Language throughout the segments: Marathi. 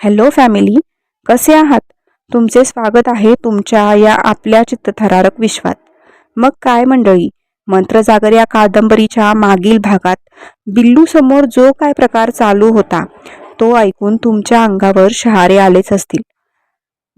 हॅलो फॅमिली कसे आहात? तुमचे स्वागत आहे तुमच्या या आपल्या चित्तथरारक विश्वात. मग काय मंडळी मंत्रजागर या कादंबरीच्या मागील भागात बिल्लू समोर जो काय प्रकार चालू होता तो ऐकून तुमच्या अंगावर शहारे आलेच असतील.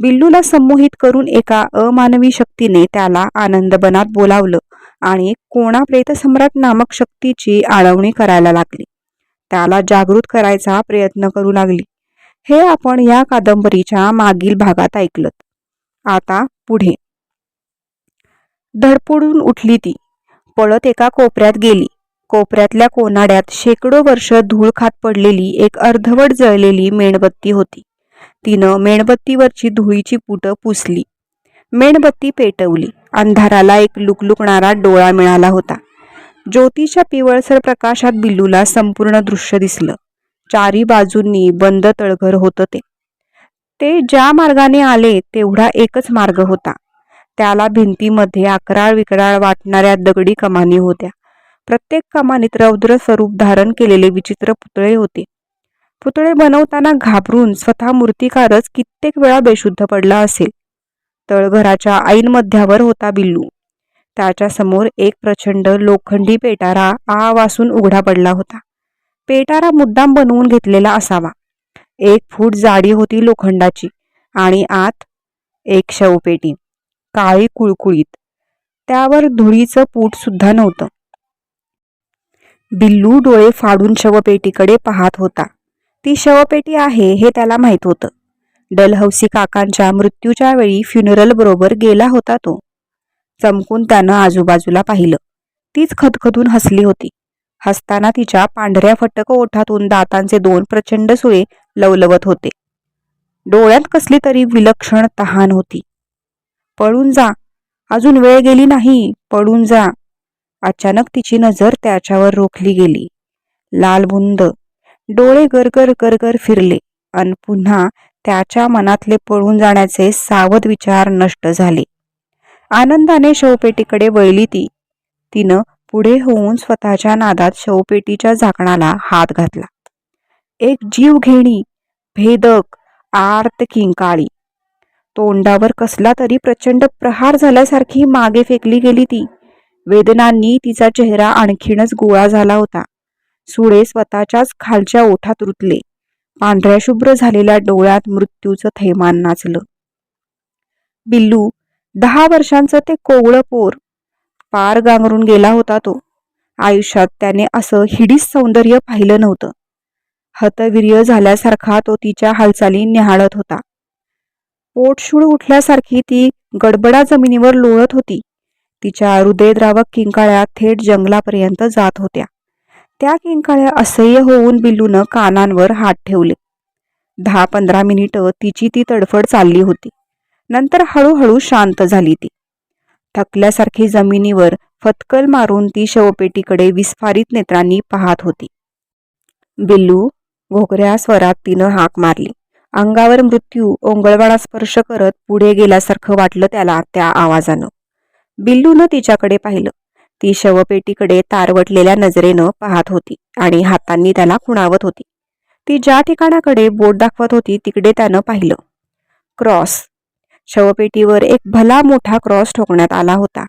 बिल्लूला संमोहित करून एका अमानवी शक्तीने त्याला आनंदबनात बोलावलं आणि कोणा प्रेतसम्राट नामक शक्तीची आळवणी करायला लागली. त्याला जागृत करायचा प्रयत्न करू लागली. हे आपण या कादंबरीच्या मागील भागात ऐकलं आता पुढे. धडपडून उठली ती. पळत एका कोपऱ्यात गेली. कोपऱ्यातल्या कोनाड्यात शेकडो वर्ष धूळ खात पडलेली एक अर्धवट जळलेली मेणबत्ती होती. तिनं मेणबत्तीवरची धुळीची पुटं पुसली. मेणबत्ती पेटवली. अंधाराला एक लुकलुकणारा डोळा मिळाला होता. ज्योतीच्या पिवळसर प्रकाशात बिल्लूला संपूर्ण दृश्य दिसलं. चारी बाजूंनी बंद तळघर होतं ते. ते ज्या मार्गाने आले तेवढा एकच मार्ग होता. त्याला भिंतीमध्ये अकराळ विकराळ वाटणाऱ्या दगडी कमानी होत्या. प्रत्येक कमानीत रौद्र स्वरूप धारण केलेले विचित्र पुतळे होते. पुतळे बनवताना घाबरून स्वतः मूर्तिकारच कित्येक वेळा बेशुद्ध पडला असेल. तळघराच्या ऐन मध्यावर होता बिल्लू. त्याच्यासमोर एक प्रचंड लोखंडी पेटारा आ वासून उघडा पडला होता. पेटारा मुद्दाम बनवून घेतलेला असावा. एक फूट जाडी होती लोखंडाची आणि आत एक शवपेटी काळी कुळकुळीत. त्यावर धुळीचं पूट सुद्धा नव्हतं. बिल्लू डोळे फाडून शवपेटीकडे पाहत होता. ती शवपेटी आहे हे त्याला माहीत होतं. डलहौसी काकांच्या मृत्यूच्या वेळी फ्युनरल बरोबर गेला होता तो. चमकून त्यानं आजूबाजूला पाहिलं. तीच खदखदून हसली होती. हसताना तिच्या पांढऱ्या फटक ओठातून दातांचे दोन प्रचंड सुळे लवलवत होते. डोळ्यात कसली तरी विलक्षण तहान होती. पळून जा. अजून वेळ गेली नाही. पळून जा. अचानक तिची नजर त्याच्यावर रोखली गेली. लालबुंद डोळे गरगर गरगर फिरले. अन पुन्हा त्याच्या मनातले पळून जाण्याचे सावध विचार नष्ट झाले. आनंदाने शवपेटीकडे वळली ती. तिनं पुढे होऊन स्वतःच्या नादात शवपेटीच्या झाकणाला हात घातला. एक जीवघेणी भेदक आर्त किंकाळी. तोंडावर कसला तरी प्रचंड प्रहार झाल्यासारखी मागे फेकली गेली ती. वेदनांनी तिचा चेहरा आणखीनच गोळा झाला होता. सुळे स्वतःच्याच खालच्या ओठात रुतले. पांढऱ्या शुभ्र झालेल्या डोळ्यात मृत्यूचं थैमान नाचलं. बिल्लू दहा वर्षांचं ते कोवळं पोर पार गांगरून गेला होता तो. आयुष्यात त्याने असं हिडीस सौंदर्य पाहिलं नव्हतं. हतवीर्य झाल्यासारखा तो तिच्या हालचाली निहाळत होता. पोटशूळ उठल्यासारखी ती गडबडा जमिनीवर लोळत होती. तिच्या हृदयद्रावक किंकाळ्या थेट जंगलापर्यंत जात होत्या. त्या किंकाळ्या असह्य होऊन बिल्लूनं कानांवर हात ठेवले. दहा पंधरा मिनिटं तिची ती तडफड चालली होती. नंतर हळूहळू शांत झाली ती. थकल्यासारखी जमिनीवर फतकल मारून ती शवपेटीकडे विस्फारित नेत्रांनी पाहत होती. बिल्लू घोगऱ्या स्वरात तिनं हाक मारली. अंगावर मृत्यू ओंगळवाडा स्पर्श करत पुढे गेल्यासारखं वाटलं त्याला त्या आवाजानं. बिल्लूनं तिच्याकडे पाहिलं. ती शवपेटीकडे तारवटलेल्या नजरेनं पाहत होती आणि हातांनी त्याला खुणावत होती. ती ज्या ठिकाणाकडे बोट दाखवत होती तिकडे त्यानं पाहिलं. क्रॉस शवपेटीवर एक भला मोठा क्रॉस ठोकण्यात आला होता.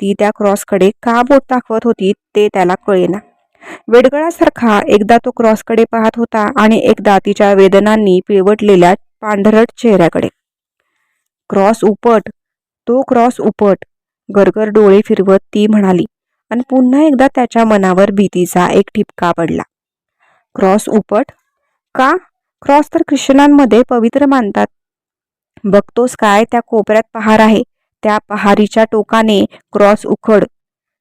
ती त्या क्रॉसकडे का बोट दाखवत होती ते त्याला कळेना. वेडगळासारखा एकदा तो क्रॉसकडे पाहत होता आणि एकदा तिच्या वेदनांनी पिळवटलेल्या पांढरट चेहऱ्याकडे. क्रॉस उपट तो क्रॉस उपट गरगर डोळे फिरवत ती म्हणाली आणि पुन्हा एकदा त्याच्या मनावर भीतीचा एक ठिपका पडला. क्रॉस उपट? का? क्रॉस तर ख्रिश्चनांमध्ये पवित्र मानतात. बघतोस काय त्या कोपऱ्यात पहार आहे. त्या पहारीच्या टोकाने क्रॉस उखड.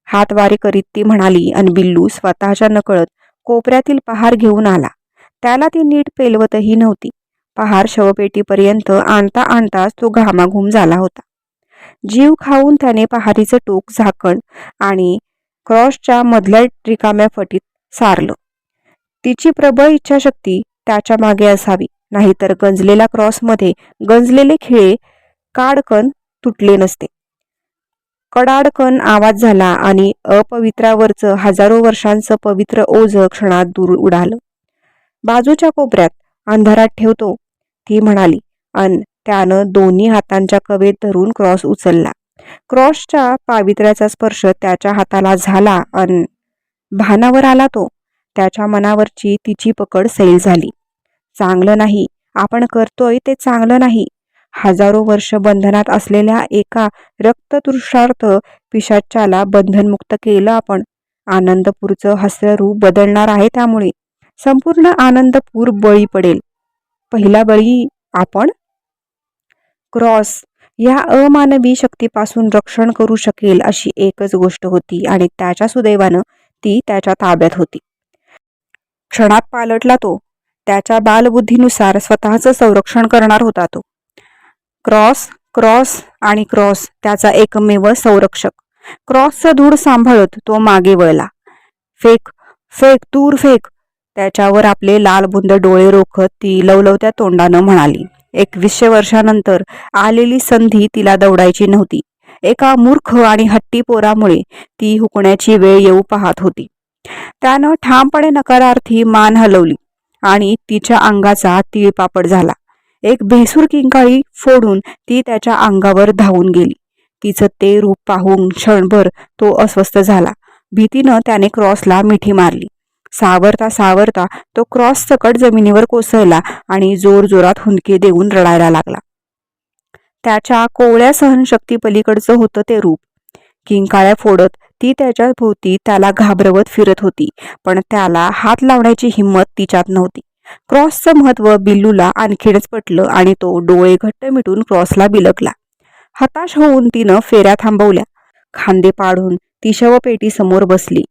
हातवारे करीत ती म्हणाली आणि बिल्लू स्वतःच्या नकळत कोपऱ्यातील पहार घेऊन आला. त्याला ती नीट पेलवतही नव्हती. पहार शवपेटीपर्यंत आणता आणताच तो घामाघूम झाला होता. जीव खाऊन त्याने पहारीचं टोक झाकण आणि क्रॉसच्या मधल्या रिकाम्या फटीत सारलं. तिची प्रबळ इच्छाशक्ती त्याच्यामागे असावी. नाहीतर गंजलेल्या क्रॉसमध्ये गंजलेले खिळे काडकन तुटले नसते. कडाडकन आवाज झाला आणि अपवित्रावरचं हजारो वर्षांचं पवित्र ओझ क्षणात दूर उडालं. बाजूच्या कोपऱ्यात अंधारात ठेवतो ती म्हणाली अन त्यानं दोन्ही हातांच्या कवेत धरून क्रॉस उचलला. क्रॉसच्या पावित्र्याचा स्पर्श त्याच्या हाताला झाला अन भानावर आला तो. त्याच्या मनावरची तिची पकड सैल झाली. चांगलं नाही. आपण करतोय ते चांगलं नाही. हजारो वर्ष बंधनात असलेल्या एका रक्ततृषार्थ पिशाच्याला बंधनमुक्त केलं आपण. आनंदपूरचं हस्यरूप बदलणार आहे त्यामुळे. संपूर्ण आनंदपूर बळी पडेल. पहिला बळी आपण? क्रॉस. या अमानवी शक्तीपासून रक्षण करू शकेल अशी एकच गोष्ट होती आणि त्याच्या सुदैवानं ती त्याच्या ताब्यात होती. क्षणात पालटला तो. त्याच्या बालबुद्धीनुसार स्वतःचं संरक्षण करणार होता तो. क्रॉस क्रॉस आणि क्रॉस त्याचा एकमेव संरक्षक. क्रॉसचा धूळ सांभाळत तो मागे वळला. फेक फेक दूर फेक. त्याच्यावर आपले लाल बुंद डोळे रोखत ती लवलवत्या तोंडानं म्हणाली. एकवीसशे वर्षानंतर आलेली संधी तिला दौडायची नव्हती. एका मूर्ख आणि हट्टी पोरामुळे ती हुकण्याची वेळ येऊ पाहत होती. त्यानं ठामपणे नकारार्थी मान हलवली. आणि तिच्या अंगाचा तिळपापड झाला. एक भेसूर किंकाळी फोडून ती त्याच्या अंगावर धावून गेली. तिचं ते रूप पाहून क्षणभर तो अस्वस्थ झाला. भीतीनं त्याने क्रॉसला मिठी मारली. सावरता सावरता तो क्रॉस सकट जमिनीवर कोसळला आणि जोर जोरात हुंदके देऊन रडायला लागला. त्याच्या कोवळ्या सहनशक्ती पलीकडचं होतं ते रूप. किंकाळ्या फोडत ती त्याच्या भोवती त्याला घाबरवत फिरत होती पण त्याला हात लावण्याची हिंमत तिच्यात नव्हती. क्रॉसचं महत्त्व बिल्लूला आणखीनच पटलं आणि तो डोळे घट्ट मिटून क्रॉसला बिलकला हताश होऊन तिनं फेऱ्या थांबवल्या. खांदे पाडून ती शवपेटी समोर बसली.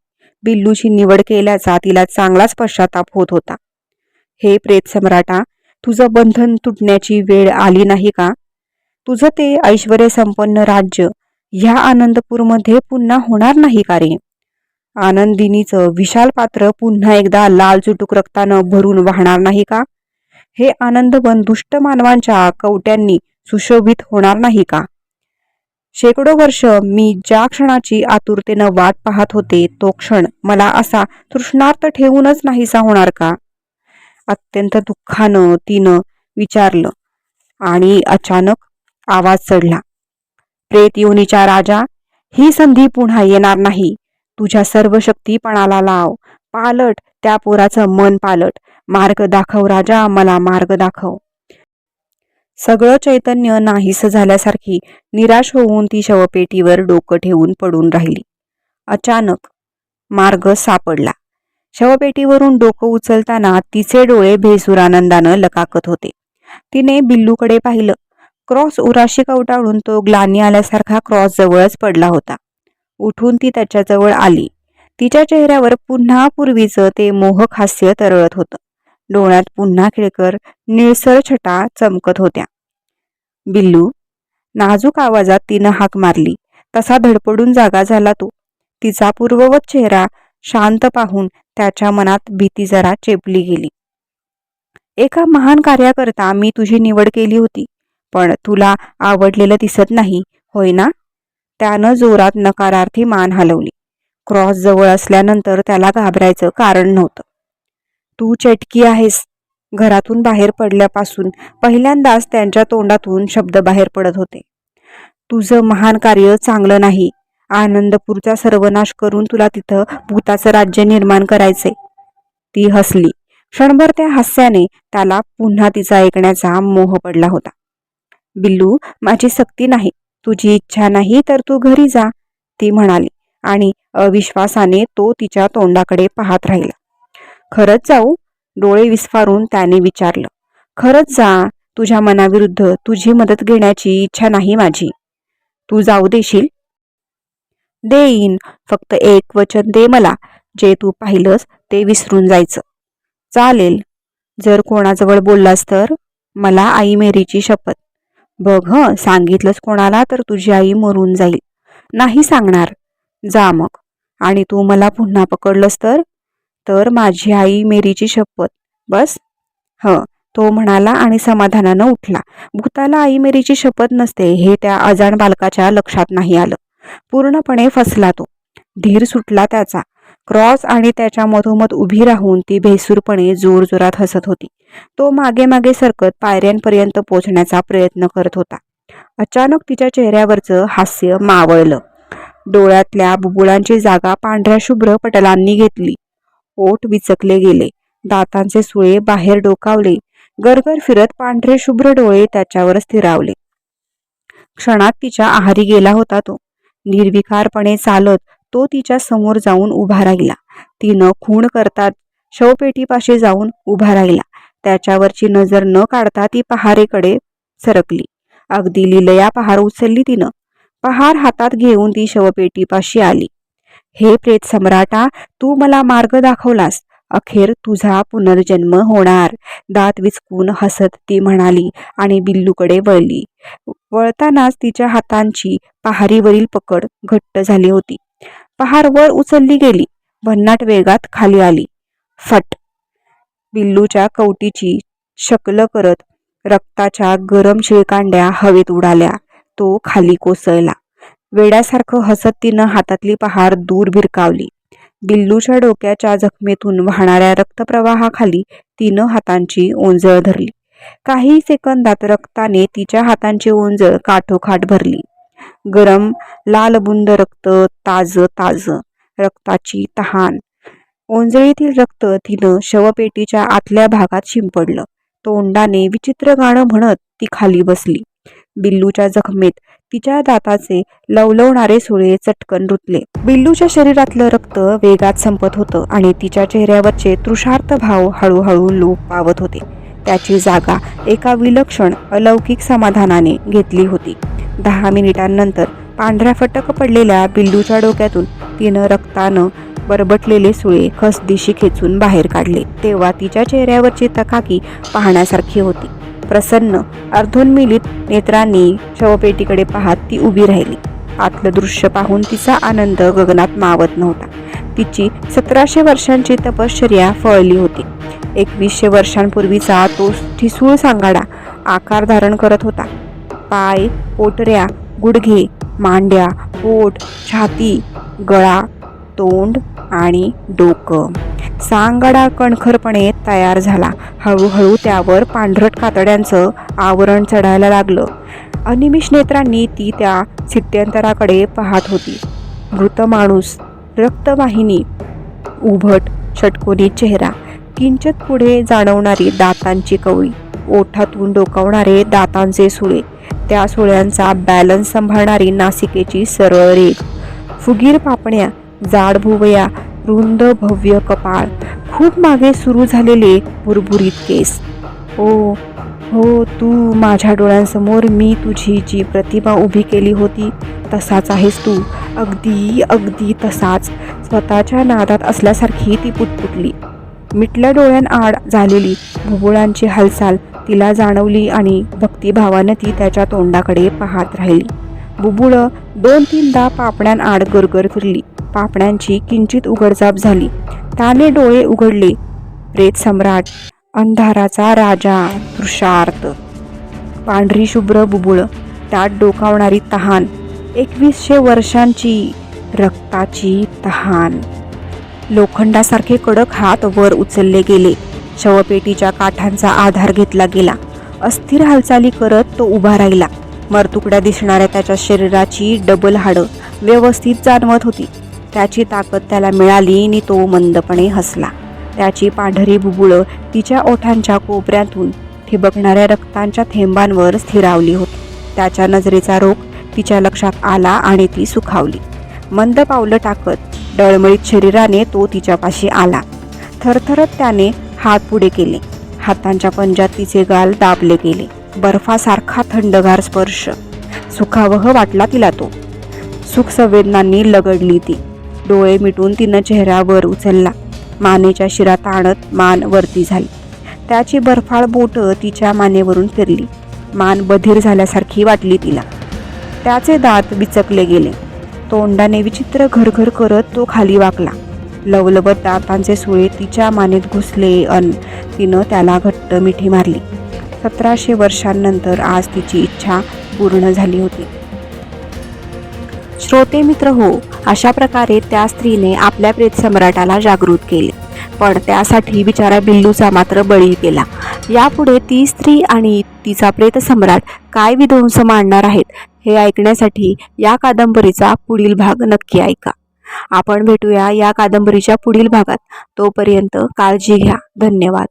बिल्लूची निवड केल्याचा तिला चांगलाच पश्चाताप होत होता. हे प्रेत सम्राटा तुझं बंधन तुटण्याची वेळ आली नाही का? तुझं ते ऐश्वर संपन्न राज्य ह्या आनंदपूरमध्ये पुन्हा होणार नाही का रे आनंदिनीचं विशाल पात्र पुन्हा एकदा लाल चुटूक रक्तानं भरून वाहणार नाही का? हे आनंदवन दुष्ट मानवांच्या कवट्यांनी सुशोभित होणार नाही का? शेकडो वर्ष मी ज्या क्षणाची आतुरतेनं वाट पाहत होते तो क्षण मला असा तृष्णार्थ ठेवूनच नाहीसा होणार का? अत्यंत दुःखानं तिनं विचारलं आणि अचानक आवाज चढला. प्रेत योनीच्या राजा ही संधी पुन्हा येणार नाही. तुझ्या सर्व शक्तीपणाला लाव. पालट त्या पोराचं मन पालट. मार्ग दाखव राजा मला मार्ग दाखव. सगळं चैतन्य नाहीस झाल्यासारखी निराश होऊन ती शवपेटीवर डोकं ठेवून पडून राहिली. अचानक मार्ग सापडला. शवपेटीवरून डोकं उचलताना तिचे डोळे भेसूर आनंदानं लकाकत होते. तिने बिल्लूकडे पाहिलं. क्रॉस उराशी कवटाळून तो ग्लानी आल्यासारखा क्रॉस जवळच पडला होता. उठून ती त्याच्याजवळ आली. तिच्या चेहऱ्यावर पुन्हा पूर्वीचं ते मोहक हास्य तरळत होतं. डोळ्यात पुन्हा खिळकर निळसर छटा चमकत होत्या. बिल्लू नाजूक आवाजात तिनं हाक मारली. तसा धडपडून जागा झाला तो. तिचा पूर्ववत चेहरा शांत पाहून त्याच्या मनात भीती जरा चेपली गेली. एका महान कार्याकरता मी तुझी निवड केली होती. पण तुला आवडलेलं दिसत नाही होय ना? त्यानं जोरात नकारार्थी मान हलवली. क्रॉस जवळ असल्यानंतर त्याला घाबरायचं कारण नव्हतं. तू चटकी आहेस. घरातून बाहेर पडल्यापासून पहिल्यांदाच त्यांच्या तोंडातून शब्द बाहेर पडत होते. तुझं महान कार्य चांगलं नाही. आनंदपूरचा सर्वनाश करून तुला तिथं भूताचं राज्य निर्माण करायचे ती हसली. क्षणभर त्या हास्याने त्याला पुन्हा तिचा ऐकण्याचा मोह पडला होता. बिल्लू माझी सक्ती नाही. तुझी इच्छा नाही तर तू घरी जा ती म्हणाली आणि अविश्वासाने तो तिच्या तोंडाकडे पाहत राहिला. खरंच जाऊ? डोळे विस्फारून त्याने विचारलं. खरंच जा तुझ्या मनाविरुद्ध तुझी मदत घेण्याची इच्छा नाही माझी. तू जाऊ देशील? देईन फक्त एक वचन दे मला. जे तू पाहिलंस ते विसरून जायचं. चालेल. जर कोणाजवळ बोललास तर? मला आई मेरीची शपथ. बघ हं सांगितलंच कोणाला तर तुझी आई मरून जाईल. नाही सांगणार. जा मग. आणि तू मला पुन्हा पकडलंस तर? तर माझी आई मेरीची शपथ. बस? हं तो म्हणाला आणि समाधानानं उठला. भूताला आई मेरीची शपथ नसते हे त्या अजाण बालकाच्या लक्षात नाही आलं. पूर्णपणे फसला तो. धीर सुटला त्याचा. क्रॉस आणि त्याच्या मधोमध उभी राहून ती भेसूरपणे जोरजोरात हसत होती. तो मागे मागे सरकत पायऱ्यांपर्यंत पोचण्याचा प्रयत्न करत होता. अचानक तिच्या चेहऱ्यावरचं हास्य मावळलं. डोळ्यातल्या बुबुळांची जागा पांढऱ्या शुभ्र पटलांनी घेतली. ओठ विचकले गेले. दातांचे सुळे बाहेर डोकावले. गरगर फिरत पांढरे शुभ्र डोळे त्याच्यावर स्थिरावले. क्षणात तिच्या आहारी गेला होता तो. निर्विकारपणे चालत तो तिच्या समोर जाऊन उभा राहिला. तिनं खूण करतात शवपेटीपाशी जाऊन उभा राहिला. त्याच्यावरची नजर न काढता ती पहारेकडे सरकली. अगदी लिलया पहार उचलली तिनं. पहार हातात घेऊन ती शवपेटीपाशी आली. हे प्रेत सम्राटा तू मला मार्ग दाखवलास. अखेर तुझा पुनर्जन्म होणार. दात विचकून हसत ती म्हणाली आणि बिल्लूकडे वळली. वळतानाच तिच्या हातांची पहारीवरील पकड घट्ट झाली होती. पहार वर उचलली गेली. भन्नाट वेगात खाली आली. फट! बिल्लूच्या कवटीची शकल करत रक्ताच्या गरम शिळकांड्या हवेत उडाल्या. तो खाली कोसळला. वेड्यासारखं हसत तिनं हातातली पहार दूर भिरकावली. बिल्लूच्या डोक्याच्या जखमेतून वाहणाऱ्या रक्तप्रवाहाखाली तिनं हातांची ओंजळ धरली. काही सेकंदात रक्ताने तिच्या हातांची ओंजळ काठोकाठ भरली. गरम लालबुंद रक्त ताज ताज रक्ताची तहान. ओंजळीतील रक्त तिनं शवपेटीच्या आतल्या भागात शिंपडलं. तोंडाने विचित्र गाणं म्हणत ती खाली बसली. बिल्लूच्या जखमेत तिच्या दाताचे लवलवणारे सुळे चटकन रुतले. बिल्लूच्या शरीरातलं रक्त वेगात संपत होतं आणि तिच्या चेहऱ्यावरचे तृषार्थ भाव हळूहळू लोप पावत होते. त्याची जागा एका विलक्षण अलौकिक समाधानाने घेतली होती. दहा मिनिटांनंतर पांढऱ्या फटक पडलेल्या बिल्लूच्या डोक्यातून तिनं रक्तानं बरबटलेले सुळे खसदिशी खेचून बाहेर काढले. तेव्हा तिच्या चेहऱ्यावरची तकाकी पाहण्यासारखी होती. प्रसन्न अर्धोन्मिलित नेत्रांनी शवपेटीकडे पाहत ती उभी राहिली. आतलं दृश्य पाहून तिचा आनंद गगनात मावत नव्हता. तिची सतराशे वर्षांची तपश्चर्या फळली होती. एकवीसशे वर्षांपूर्वीचा तो ठिसूळ सांगाडा आकार धारण करत होता. पाय पोटऱ्या गुडघे मांड्या पोट छाती गळा तोंड आणि डोकं. सांगाडा कणखरपणे तयार झाला. हळूहळू त्यावर पांढरट कातड्यांचं आवरण चढायला लागलं. अनिमिष नेत्रांनी ती त्या सित्यंतराकडे पाहत होती. मृत माणूस रक्तवाहिनी उभट षटकोनी चेहरा किंचित पुढे जाणवणारी दातांची कवळी. ओठातून डोकावणारे दातांचे सुळे. त्या सुळ्यांचा बॅलन्स सांभाळणारी नासिकेची सरळ रेख फुगीर पापण्या जाड भुवया रुंद भव्य कपाळ. खूप मागे सुरू झालेले भुरभुरीत केस. ओ हो तू माझ्या डोळ्यांसमोर मी तुझी जी प्रतिमा उभी केली होती तसाच आहेस तू. अगदी अगदी तसाच. स्वतःच्या नादात असल्यासारखी ती पुटपुटली. मिटल्या डोळ्यांआड झालेली भुबुळांची हालचाल तिला जाणवली आणि भक्तिभावानं ती त्याच्या तोंडाकडे पाहत राहिली. बुबुळं दोन तीनदा पापण्यांआड गरगर फिरली. पापण्यांची किंचित उघडझाप झाली. त्याने डोळे उघडले. प्रेत सम्राट अंधाराचा राजा तृषार्थ पांढरी शुभ्र बुबुळ त्यात डोकावणारी तहान. एकवीसशे वर्षांची रक्ताची तहान. लोखंडासारखे कडक हात वर उचलले गेले. शवपेटीच्या काठांचा आधार घेतला गेला. अस्थिर हालचाली करत तो उभा राहिला. मरतुकड्या दिसणाऱ्या त्याच्या शरीराची डबल हाडं व्यवस्थित जाणवत होती. त्याची ताकद त्याला मिळाली आणि तो मंदपणे हसला. त्याची पांढरी बुबुळं तिच्या ओठांच्या कोपऱ्यातून ठिबकणाऱ्या रक्तांच्या थेंबांवर स्थिरावली होती. त्याच्या नजरेचा रोग तिच्या लक्षात आला आणि ती सुखावली. मंद पावलं टाकत डळमळीत शरीराने तो तिच्यापाशी आला. थरथरत त्याने हात पुढे केले. हातांच्या पंजात तिचे गाल दाबले गेले. बर्फासारखा थंडगार स्पर्श. सुखावह वाटला तिला तो. सुख संवेदनांनी लगडली ती. डोळे मिटून तिनं चेहऱ्यावर उचलला. मानेच्या शिरात आणत मान वरती झाली. त्याची बर्फाळ बोटं तिच्या मानेवरून फिरली. मान बधीर झाल्यासारखी वाटली तिला. त्याचे दात बिचकले गेले. तोंडाने विचित्र घरघर करत तो खाली वाकला. लवलवत दातांचे सुळे तिच्या मानेत घुसले अन तिनं त्याला घट्ट मिठी मारली. सतराशे वर्षांनंतर आज तिची इच्छा पूर्ण झाली होती. श्रोते मित्र हो अशा प्रकारे त्या स्त्रीने आपल्या प्रेत सम्राटाला जागृत केले. पण त्यासाठी बिचारा बिल्लूचा मात्र बळी केला यापुढे ती स्त्री आणि तिचा प्रेत सम्राट काय विध्वंस मांडणार आहेत हे ऐकण्यासाठी या कादंबरीचा पुढील भाग नक्की ऐका. आपण भेटूया या कादंबरीच्या पुढील भागात. तोपर्यंत काळजी घ्या. धन्यवाद.